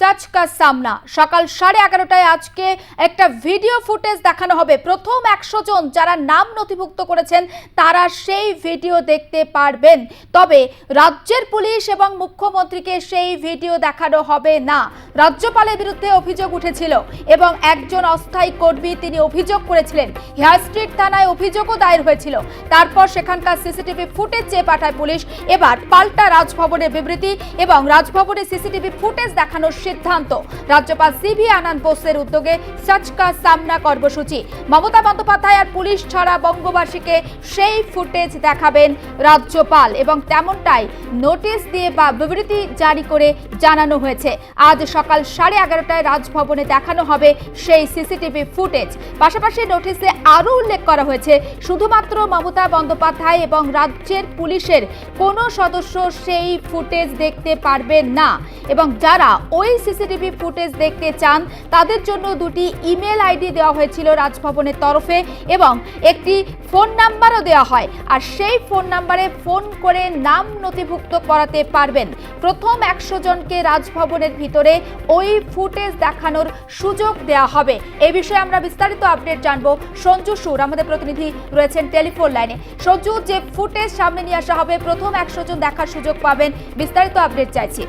সচ কা সামনা। সকাল সাড়ে এগারোটায় আজকে একটা ভিডিও ফুটেজ দেখানো হবে। প্রথম একশো জন যারা নাম নথিভুক্ত করেছেন, তারা সেই ভিডিও দেখতে পারবেন। তবে রাজ্যের পুলিশ এবং মুখ্যমন্ত্রীকে সেই ভিডিও দেখানো হবে না। রাজ্যপালের বিরুদ্ধে অভিযোগ উঠেছিল এবং একজন অস্থায়ী কর্মী তিনি অভিযোগ করেছিলেন। হেয়ার স্ট্রিট থানায় অভিযোগও দায়ের হয়েছিল। তারপর সেখানকার সিসিটিভি ফুটেজ চেয়ে পাঠায় পুলিশ। এবার পাল্টা রাজভবনের বিবৃতি এবং রাজভবনের সিসিটিভি ফুটেজ দেখানোর সিদ্ধান্ত। রাজ্যপাল সিভি আনন্দ বোসের উদ্যোগে সচকা সামনা কর্মসূচি। মমতা বন্দ্যোপাধ্যায় আর পুলিশ ছাড়া বঙ্গবাসীকে সেই ফুটেজ দেখাবেন রাজ্যপাল এবং তেমনটাই নোটিশ দিয়ে বা বিবৃতি জারি করে জানানো হয়েছে। আজ সকাল সাড়ে এগারোটায় রাজভবনে দেখানো হবে সেই সিসিটিভি ফুটেজ। পাশাপাশি নোটিশে আরও উল্লেখ করা হয়েছে, শুধুমাত্র মমতা বন্দ্যোপাধ্যায় এবং রাজ্যের পুলিশের কোনো সদস্য সেই ফুটেজ দেখতে পারবেন না। এবং যারা ওই সিসিটিভি ফুটেজ দেখতে চান, তাদের জন্য দুটি ইমেল আইডি দেওয়া হয়েছিল রাজভবনের তরফে এবং একটি ফোন নাম্বারও দেওয়া হয়। আর সেই ফোন নাম্বারে ফোন করে নাম নথিভুক্ত করাতে পারবেন। প্রথম একশো জনকে রাজভবনের ভিতরে ওই ফুটেজ দেখানোর সুযোগ দেওয়া হবে। এই বিষয়ে আমরা বিস্তারিত আপডেট জানব সঞ্জু সুর, আমাদের প্রতিনিধি রয়েছেন টেলিফোন লাইনে। সঞ্জু, যে ফুটেজ সামনে নিয়ে আসা হবে, প্রথম একশো জন দেখার সুযোগ পাবেন, বিস্তারিত আপডেট চাইছি।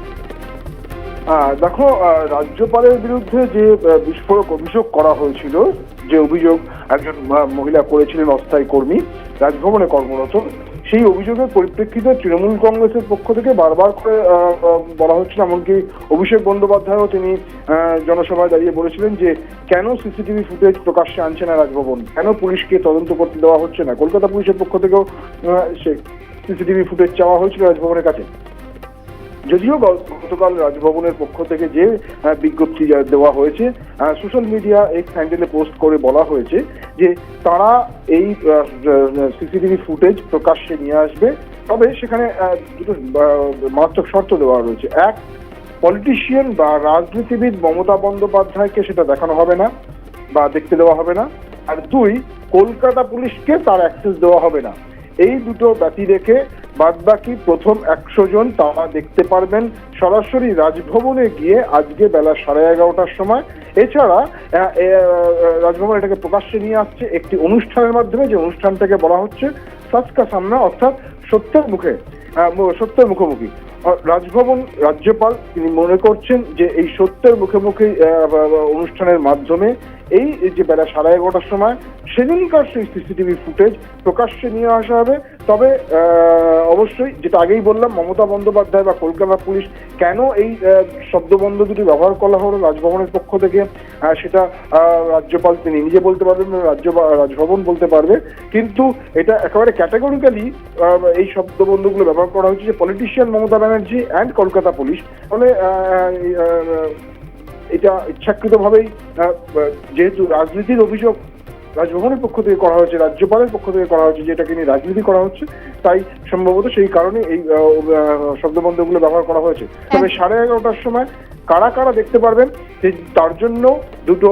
দেখো রাজ্যপালের বিরুদ্ধে যে বিস্ফোরক অভিযোগ করা হয়েছিল, যে অভিযোগ একজন মহিলা করেছিলেন অস্থায়ী কর্মী, রাজভবনে কর্মরত সেই অভিযোগের পরিপ্রেক্ষিতে তৃণমূল কংগ্রেসের পক্ষ থেকে বারবার করে বলা হচ্ছিল, এমনকি অভিষেক বন্দ্যোপাধ্যায়ও তিনি জনসভায় দাঁড়িয়ে বলেছিলেন যে, কেন সিসিটিভি ফুটেজ প্রকাশ্যে আনছে না রাজভবন? কেন পুলিশকে তদন্ত করতে দেওয়া হচ্ছে না? কলকাতা পুলিশের পক্ষ থেকেও সে সিসিটিভি ফুটেজ চাওয়া হয়েছিল রাজভবনের কাছে। যদিও গতকাল রাজভবনের পক্ষ থেকে যে বিজ্ঞপ্তি দেওয়া হয়েছে সোশ্যাল মিডিয়া এক্স হ্যান্ডেলে পোস্ট করে বলা হয়েছে যে, তারা এই সিসিটিভি ফুটেজ প্রকাশ্যে নিয়ে আসবে। তবে সেখানে দুটো মারাত্মক শর্ত দেওয়া রয়েছে। এক পলিটিশিয়ান বা রাজনীতিবিদ মমতা বন্দ্যোপাধ্যায়কে সেটা দেখানো হবে না বা দেখতে দেওয়া হবে না। আর দুই, কলকাতা পুলিশকে তার অ্যাক্সেস দেওয়া হবে না। এই দুটো ব্যতি রেখে বাদবাকি প্রথম একশো জন তারা দেখতে পারবেন সরাসরি রাজভবনে গিয়ে আজকে বেলা সাড়ে এগারোটার সময়। এছাড়া রাজভবন এটাকে প্রকাশ্যে নিয়ে আসছে একটি অনুষ্ঠানের মাধ্যমে যে অনুষ্ঠানটাকে বলা হচ্ছে সাজকা সামনা অর্থাৎ সত্যের মুখে সত্যের মুখোমুখি। রাজভবন রাজ্যপাল তিনি মনে করছেন যে এই সত্যের মুখে মুখে আহ, বা- বা অনুষ্ঠানের মাধ্যমে এই যে বেলা সাড়ে এগারোটার সময় সেদিনকার সেই সিসিটিভি ফুটেজ প্রকাশ্যে নিয়ে আসা হবে। তবে অবশ্যই যেটা আগেই বললাম, মমতা বন্দ্যোপাধ্যায় বা কলকাতা পুলিশ কেন এই শব্দবন্ধ দুটি ব্যবহার করা হলো রাজভবনের পক্ষ থেকে সেটা রাজ্যপাল তিনি নিজে বলতে পারবেন রাজ্য রাজভবন বলতে পারবে। কিন্তু এটা একেবারে ক্যাটাগরিক্যালি এই শব্দবন্ধগুলো ব্যবহার করা হয়েছে যে politician Mamata Banerjee and Kolkata police. ফলে এটা ইচ্ছাকৃতভাবেই যেহেতু রাজনীতির অভিযোগ রাজভবনের পক্ষ থেকে করা হয়েছে রাজ্যপালের পক্ষ থেকে করা হয়েছে যেটাকে নিয়ে রাজনীতি করা হচ্ছে তাই সম্ভবত সেই কারণে এই শব্দবন্ধগুলো ব্যবহার করা হয়েছে। তবে সাড়ে এগারোটার সময় কারা কারা দেখতে পারবেন তার জন্য দুটো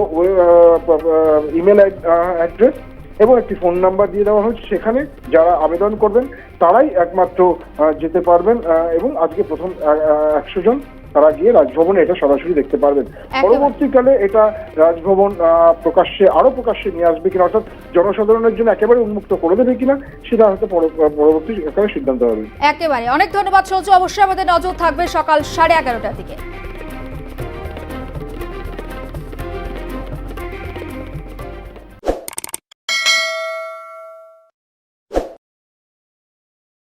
ইমেল অ্যাড্রেস এবং একটি ফোন নাম্বার দিয়ে দেওয়া হয়েছে। সেখানে যারা আবেদন করবেন তারাই একমাত্র যেতে পারবেন এবং আজকে প্রথম একশো জন তারা গিয়ে রাজভবনে এটা সরাসরি দেখতে পারবেন। পরবর্তীকালে এটা রাজভবন আহ, প্রকাশ্যে আরও প্রকাশ্যে নিয়ে আসবে কিনা অর্থাৎ জনসাধারণের জন্য একেবারে উন্মুক্ত করে দেবে কিনা সেটা হয়তো পরবর্তী সিদ্ধান্ত হবে। একেবারে। অনেক ধন্যবাদ সৌচ অবশ্যই আমাদের নজর থাকবে সকাল সাড়ে এগারোটার দিকে।